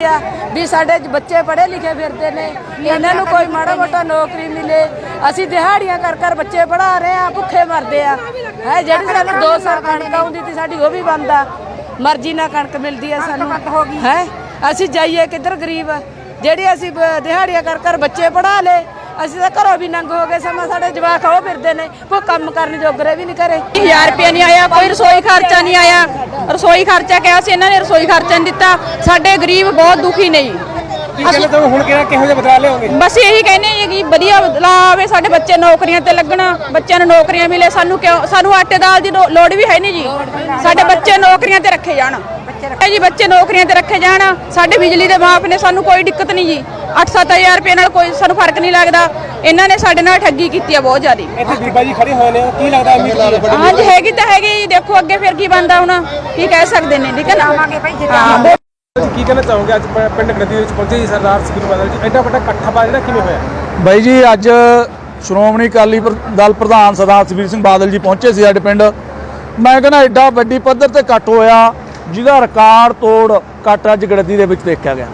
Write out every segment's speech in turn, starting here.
ਆ ਵੀ ਸਾਡੇ ਬੱਚੇ ਪੜ੍ਹੇ ਲਿਖੇ ਫਿਰਦੇ ਨੇ ਇਹਨਾਂ ਨੂੰ ਕੋਈ ਮਾੜਾ ਮੋਟਾ ਨੌਕਰੀ ਮਿਲੇ। ਅਸੀਂ ਦਿਹਾੜੀਆਂ ਕਰ ਕਰ ਬੱਚੇ ਪੜ੍ਹਾ ਰਹੇ ਆ ਭੁੱਖੇ ਮਰਦੇ ਆ ਹੈ ਜਿਹੜੀ ਸਾਨੂੰ ਦੋ ਸਾਲ ਕਣਕ ਆਉਂਦੀ ਸੀ ਸਾਡੀ ਉਹ ਵੀ ਬੰਦ ਆ। ਮਰਜ਼ੀ ਨਾਲ ਕਣਕ ਮਿਲਦੀ ਆ ਸਾਨੂੰ। ਹੈ ਅਸੀਂ ਜਾਈਏ ਕਿੱਧਰ ਗਰੀਬ ਜਿਹੜੀ ਅਸੀਂ ਦਿਹਾੜੀਆਂ ਕਰ ਕਰ ਬੱਚੇ ਪੜ੍ਹਾ ਲੇ ਅਸੀਂ ਤਾਂ ਘਰੋਂ ਵੀ ਨੰਗ ਹੋ ਗਏ ਸਮਾਂ ਸਾਡੇ ਜਵਾਕ ਉਹ ਫਿਰਦੇ ਨੇ ਕੋਈ ਕੰਮ ਕਰਨ ਜੋਗਰੇ ਵੀ ਨਹੀਂ ਕਰੇ 1000 ਰੁਪਏ ਨਹੀਂ ਆਇਆ ਕੋਈ ਰਸੋਈ ਖਰਚਾ ਨਹੀਂ ਆਇਆ। ਰਸੋਈ ਖਰਚਾ ਕਿਹਾ ਸੀ ਇਹਨਾਂ ਨੇ ਰਸੋਈ ਖਰਚਾ ਨਹੀਂ ਦਿੱਤਾ। ਸਾਡੇ ਗਰੀਬ ਬਹੁਤ ਦੁਖੀ ਨੇ ਜੀ। ਕੀ ਕਹਿੰਦੇ ਤੁਸੀਂ ਹੁਣ ਕਿਹੜਾ ਕਿਹੋ ਜਿਹਾ ਬਦਲਾ ਲਿਆਓਗੇ? ਬਸ ਇਹੀ ਕਹਿੰਦੇ ਹਾਂ ਕਿ ਵਧੀਆ ਬਦਲਾਅ ਆਵੇ ਸਾਡੇ ਬੱਚੇ ਨੌਕਰੀਆਂ ਤੇ ਲੱਗਣ ਬੱਚਿਆਂ ਨੂੰ ਨੌਕਰੀਆਂ ਮਿਲੇ ਸਾਨੂੰ ਕਿਉਂ ਸਾਨੂੰ ਆਟੇ ਦਾਲ ਦੀ ਲੋੜ ਵੀ ਹੈ ਨਹੀਂ ਜੀ। ਸਾਡੇ ਬੱਚੇ ਨੌਕਰੀਆਂ ਤੇ ਰੱਖੇ ਜਾਣ। ਇਹ ਜੀ ਬੱਚੇ ਨੌਕਰੀਆਂ ਤੇ ਰੱਖੇ ਜਾਣ ਸਾਡੇ ਬਿਜਲੀ ਦੇ ਮਾਫ ਨੇ ਸਾਨੂੰ ਕੋਈ ਦਿੱਕਤ ਨਹੀਂ ਜੀ। 8-7000 ਰੁਪਏ ਨਾਲ ਕੋਈ ਸਾਨੂੰ ਫ਼ਰਕ ਨਹੀਂ ਲੱਗਦਾ। ਇਹਨਾਂ ਨੇ ਸਾਡੇ ਨਾਲ ਠੱਗੀ ਕੀਤੀ ਆ ਬਹੁਤ ਜ਼ਿਆਦੀ। ਇੱਥੇ ਬੀਬਾ ਜੀ ਖੜੇ ਹੋਏ ਨੇ ਕੀ ਲੱਗਦਾ ਹੈ? ਹਾਂਜੀ ਹੈਗੀ ਤਾਂ ਹੈਗੀ ਜੀ ਦੇਖੋ ਅੱਗੇ ਫਿਰ ਕੀ ਬਣਦਾ ਹੁਣ ਕੀ ਕਹਿ ਸਕਦੇ ਨੇ ਠੀਕ ਹੈ ਨਾ? ਕੀ ਕਹਿਣਾ ਚਾਹੋਗੇ? ਅੱਜ ਪ- ਪਿੰਡ ਗ੍ਰਦੀ ਦੇ ਵਿੱਚ ਪਹੁੰਚੇ ਜੀ ਸਰਦਾਰ ਸੁਖਬੀਰ ਬਾਦਲ ਜੀ। ਐਡਾ ਵੱਡਾ ਇਕੱਠਾ ਪਾ ਜਿਹੜਾ ਕਿਵੇਂ ਹੋਇਆ? ਬਾਈ ਜੀ ਅੱਜ ਸ਼੍ਰੋਮਣੀ ਅਕਾਲੀ ਪ੍ਰ- ਦਲ ਪ੍ਰਧਾਨ ਸਰਦਾਰ ਸੁਖਬੀਰ ਸਿੰਘ ਬਾਦਲ ਜੀ ਪਹੁੰਚੇ ਸੀ ਸਾਡੇ ਪਿੰਡ। ਮੈਂ ਕਹਿੰਦਾ ਐਡਾ ਵੱਡੀ ਪੱਧਰ ਤੇ ਇਕੱਠ ਹੋਇਆ ਜਿਹਦਾ ਰਿਕਾਰਡ ਤੋੜ ਇਕੱਠ ਅੱਜ ਗੜਦੀ ਦੇ ਵਿੱਚ ਦੇਖਿਆ ਗਿਆ।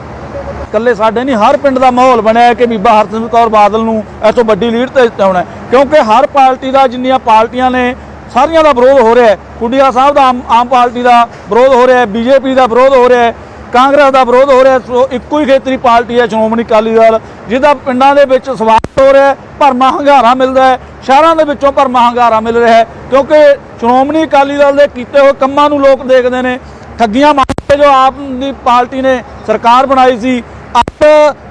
ਇਕੱਲੇ ਸਾਡੇ ਨਹੀਂ, ਹਰ ਪਿੰਡ ਦਾ ਮਾਹੌਲ ਬਣਿਆ ਕਿ ਬੀਬਾ ਹਰਸਿਮਰਤ ਕੌਰ ਬਾਦਲ ਨੂੰ ਇੱਥੋਂ ਵੱਡੀ ਲੀਡ ਤੇ ਜਿਤਾਉਣਾ ਕਿਉਂਕਿ ਹਰ ਪਾਰਟੀ ਦਾ ਜਿੰਨੀਆਂ ਪਾਰਟੀਆਂ ਨੇ, ਸਾਰੀਆਂ ਦਾ ਵਿਰੋਧ ਹੋ ਰਿਹਾ ਹੈ। ਕੁੰਡੀਆ ਸਾਹਿਬ ਦਾ ਆਮ ਆਮ ਪਾਰਟੀ ਦਾ ਵਿਰੋਧ ਹੋ ਰਿਹਾ ਹੈ, ਬੀਜੇਪੀ ਦਾ ਵਿਰੋਧ ਹੋ ਰਿਹਾ ਹੈ, ਕਾਂਗਰਸ ਦਾ ਵਿਰੋਧ ਹੋ ਰਿਹਾ ਸੋ ਇੱਕੋ ਹੀ ਖੇਤਰੀ ਪਾਰਟੀ ਹੈ ਸ਼੍ਰੋਮਣੀ ਅਕਾਲੀ ਦਲ, ਜਿਹਦਾ ਪਿੰਡਾਂ ਦੇ ਵਿੱਚ ਸਵਾਗਤ ਹੋ ਰਿਹਾ ਹੈ, ਭਰਮਾ ਹੰਗਾਰਾ ਮਿਲਦਾ ਹੈ, ਸ਼ਹਿਰਾਂ ਦੇ ਵਿੱਚੋਂ ਭਰਮਾ ਹੰਗਾਰਾ ਮਿਲ ਰਿਹਾ ਹੈ, ਕਿਉਂਕਿ ਸ਼੍ਰੋਮਣੀ ਅਕਾਲੀ ਦਲ ਦੇ ਕੀਤੇ ਹੋਏ ਕੰਮਾਂ ਨੂੰ ਲੋਕ ਦੇਖਦੇ ਨੇ, ਠੱਗੀਆਂ ਮਾਰ ਕੇ ਜੋ ਆਪ ਦੀ ਪਾਰਟੀ ਨੇ ਸਰਕਾਰ ਬਣਾਈ ਸੀ ਅੱਜ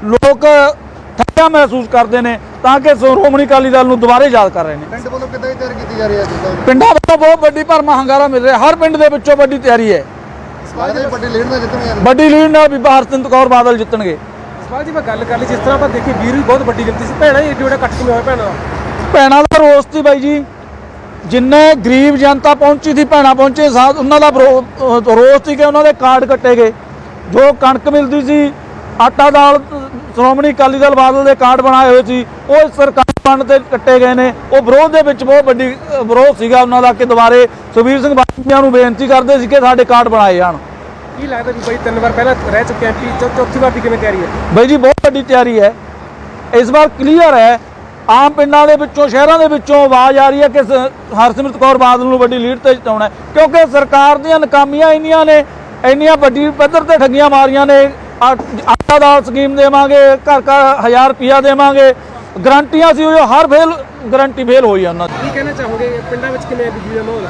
ਲੋਕ ਠੱਗਿਆ ਮਹਿਸੂਸ ਕਰਦੇ ਨੇ ਤਾਂ ਕਿ ਸ਼੍ਰੋਮਣੀ ਅਕਾਲੀ ਦਲ ਨੂੰ ਦੁਬਾਰੇ ਯਾਦ ਕਰ ਰਹੇ ਨੇ। ਪਿੰਡ ਵੱਲੋਂ ਕਿੱਦਾਂ ਦੀ ਤਿਆਰੀ ਕੀਤੀ ਜਾ ਰਹੀ ਹੈ ਪਿੰਡਾਂ ਵੱਲੋਂ ਬਹੁਤ ਵੱਡੀ ਭਰਮਾ ਹੰਗਾਰਾ ਮਿਲ ਰਿਹਾ। ਹਰ ਪਿੰਡ ਦੇ ਵਿੱਚੋਂ ਵੱਡੀ ਤਿਆਰੀ ਹੈ। ਵੱਡੀ ਲੀਡ ਨਾਲ ਜਿੱਤਣਗੇ ਵੱਡੀ ਲੀਡ ਨਾਲ ਬੀਬਾ ਹਰਸਿਮਰਤ ਕੌਰ ਬਾਦਲ ਜਿੱਤਣਗੇ। ਸਵਾਲ ਜੀ ਮੈਂ ਗੱਲ ਕਰ ਲਈ। ਜਿਸ ਤਰ੍ਹਾਂ ਆਪਾਂ ਦੇਖੀ ਵੀਰ ਵੀ ਬਹੁਤ ਵੱਡੀ ਗਿਣਤੀ ਸੀ। ਭੈਣਾਂ ਹੀ ਏਡੇ ਵੱਡਾ ਇਕੱਠ ਕਿਵੇਂ ਹੋਇਆ ਭੈਣਾਂ ਦਾ? ਭੈਣਾਂ ਦਾ ਰੋਸ ਸੀ ਬਾਈ ਜੀ। ਜਿੰਨੇ ਗਰੀਬ ਜਨਤਾ ਪਹੁੰਚੀ ਸੀ ਭੈਣਾਂ ਪਹੁੰਚੇ ਸਾਥ ਉਹਨਾਂ ਦਾ ਰੋਸ ਸੀ ਕਿ ਉਹਨਾਂ ਦੇ ਕਾਰਡ ਕੱਟੇ ਗਏ। ਜੋ ਕਣਕ ਮਿਲਦੀ ਸੀ ਆਟਾ ਦਾਲ ਸ਼੍ਰੋਮਣੀ ਅਕਾਲੀ ਦਲ ਬਾਦਲ ਦੇ ਕਾਰਡ ਬਣਾਏ ਹੋਏ ਸੀ ਉਹ ਸਰਕਾਰ ਫੰਡ ਤੇ ਕੱਟੇ ਗਏ ਨੇ। ਉਹ ਵਿਰੋਧ ਦੇ ਵਿੱਚ ਬਹੁਤ ਵੱਡੀ ਵਿਰੋਧ ਸੀਗਾ ਉਹਨਾਂ ਦਾ ਕਿ ਦੁਬਾਰੇ ਸੁਖਬੀਰ ਸਿੰਘ ਬਾਦਲ ਨੂੰ ਬੇਨਤੀ ਕਰਦੇ ਸੀ ਕਿ ਸਾਡੇ ਕਾਰਡ ਬਣਾਏ ਜਾਣ। ਕੀ ਲੱਗਦਾ ਵੀ ਬਾਈ ਤਿੰਨ ਵਾਰ ਪਹਿਲਾਂ ਰਹਿ ਚੁੱਕੇ ਐਮਪੀ ਚੌਥੀ ਵਾਰ ਦੀ ਕਿਵੇਂ ਤਿਆਰੀ ਹੈ? ਬਾਈ ਜੀ ਬਹੁਤ ਵੱਡੀ ਤਿਆਰੀ ਹੈ। ਇਸ ਵਾਰ ਕਲੀਅਰ ਹੈ ਆਮ ਪਿੰਡਾਂ ਦੇ ਵਿੱਚੋਂ ਸ਼ਹਿਰਾਂ ਦੇ ਵਿੱਚੋਂ ਆਵਾਜ਼ ਆ ਰਹੀ ਹੈ ਕਿ ਹਰਸਿਮਰਤ ਕੌਰ ਬਾਦਲ ਨੂੰ ਵੱਡੀ ਲੀਡ ਤੇ ਜਿਤਾਉਣਾ ਕਿਉਂਕਿ ਸਰਕਾਰ ਦੀਆਂ ਨਾਕਾਮੀਆਂ ਇੰਨੀਆਂ ਨੇ ਇੰਨੀਆਂ ਵੱਡੀ ਪੱਧਰ ਤੇ ਠੱਗੀਆਂ ਮਾਰੀਆਂ ਨੇ ਆਟਾ ਦਾਲ ਸਕੀਮ ਦੇਵਾਂਗੇ ਘਰ ਘਰ 1000 ਰੁਪਿਆ ਦੇਵਾਂਗੇ। ਗਰੰਟੀਆਂ ਸੀ ਉਹ ਹਰ ਫੇਲ ਗਰੰਟੀ ਫੇਲ ਹੋਈ ਉਹਨਾਂ ਦੀ। ਕੀ ਕਹਿਣਾ ਚਾਹੋਗੇ? ਪਿੰਡਾਂ ਵਿੱਚ ਕਿਵੇਂ ਬਿਜਲੀ ਦਾ ਮਾਹੌਲ?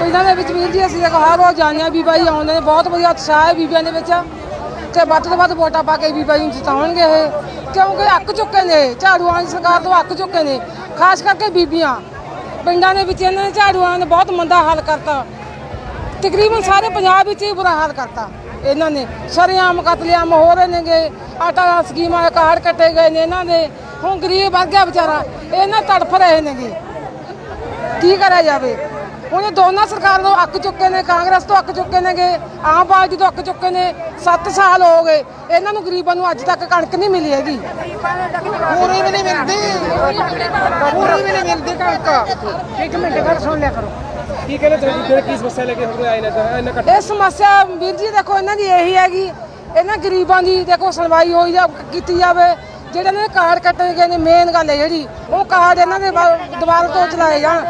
ਪਿੰਡਾਂ ਦੇ ਵਿੱਚ ਵੀਰ ਜੀ ਅਸੀਂ ਦੇਖੋ ਹਰ ਰੋਜ਼ ਜਾਂਦੇ ਹਾਂ ਬੀਬਾ ਜੀ ਆਉਂਦੇ ਨੇ ਬਹੁਤ ਵਧੀਆ ਉਤਸ਼ਾਹ ਹੈ ਬੀਬੀਆਂ ਦੇ ਵਿੱਚ। ਤੇ ਵੱਧ ਤੋਂ ਵੱਧ ਵੋਟਾਂ ਪਾ ਕੇ ਬੀਬਾ ਜੀ ਨੂੰ ਜਿਤਾਉਣਗੇ ਇਹ। ਕਿਉਂਕਿ ਅੱਕ ਚੁੱਕੇ ਨੇ ਝਾੜੂਆਂ ਦੀ ਸਰਕਾਰ ਤੋਂ ਅੱਕ ਚੁੱਕੇ ਨੇ ਖਾਸ ਕਰਕੇ ਬੀਬੀਆਂ। ਪਿੰਡਾਂ ਦੇ ਵਿੱਚ ਇਹਨਾਂ ਨੇ ਝਾੜੂਆਂ ਨੇ ਬਹੁਤ ਮੰਦਾ ਹਾਲ ਕਰਤਾ। ਤਕਰੀਬਨ ਸਾਰੇ ਪੰਜਾਬ ਵਿੱਚ ਹੀ ਬੁਰਾ ਹਾਲ ਕਰਤਾ। ਇਹਨਾਂ ਨੇ ਸ਼ਰੇਆਮ ਕਤਲੇਆਮ ਹੋ ਰਹੇ ਨੇਗੇ ਆਟਾ ਸਕੀਮਾਂ ਕਾਰਡ ਕੱਟੇ ਗਏ ਨੇ ਇਹਨਾਂ ਦੇ। ਹੁਣ ਗਰੀਬ ਵਰਗ ਗਿਆ ਵਿਚਾਰਾ ਇਹਨਾਂ ਤੜਫ ਰਹੇ ਨੇਗੇ। ਕੀ ਕਰਿਆ ਜਾਵੇ? ਹੁਣ ਦੋਨਾਂ ਸਰਕਾਰਾਂ ਤੋਂ ਅੱਕ ਚੁੱਕੇ ਨੇ ਕਾਂਗਰਸ ਤੋਂ ਅੱਕ ਚੁੱਕੇ ਨੇਗੇ ਆਮ ਪਾਰਟੀ ਤੋਂ ਅੱਕ ਚੁੱਕੇ ਨੇ 7 ਸਾਲ ਹੋ ਗਏ ਇਹਨਾਂ ਨੂੰ ਗਰੀਬਾਂ ਨੂੰ ਅੱਜ ਤੱਕ ਕਣਕ ਨਹੀਂ ਮਿਲੀ ਹੈਗੀ। ਪੂਰੀ ਵੀ ਨਹੀਂ ਮਿਲਦੀ। ਪੂਰੀ ਵੀ ਨਹੀਂ ਮਿਲਦੀ ਕਣਕ। ਇੱਕ ਮਿੰਟ ਗੱਲ ਸੁਣ ਲਿਆ ਕਰੋ। ਕੀ ਕਹਿਣਾ ਚਾਹੋਗੇ ਫਿਰ ਕੀ ਸਮੱਸਿਆ ਲੈ ਕੇ ਹੁਣ ਆਏ ਨੇ ਤਾਂ ਇੰਨਾ ਇਕੱਠ ਇਹ ਸਮੱਸਿਆ ਵੀਰ ਜੀ ਦੇਖੋ, ਇਹਨਾਂ ਦੀ ਇਹੀ ਹੈਗੀ। ਇਹਨਾਂ ਗਰੀਬਾਂ ਦੀ ਦੇਖੋ, ਸੁਣਵਾਈ ਹੋਈ ਜਾ ਕੀਤੀ ਜਾਵੇ। ਜਿਹੜੇ ਇਹਨਾਂ ਦੇ ਕਾਰਡ ਕੱਟੇ ਗਏ ਨੇ ਮੇਨ ਗੱਲ ਹੈ ਜਿਹੜੀ। ਉਹ ਕਾਰਡ ਇਹਨਾਂ ਦੇ ਦੁਬਾਰਾ ਤੋਂ ਚਲਾਏ ਜਾਣ।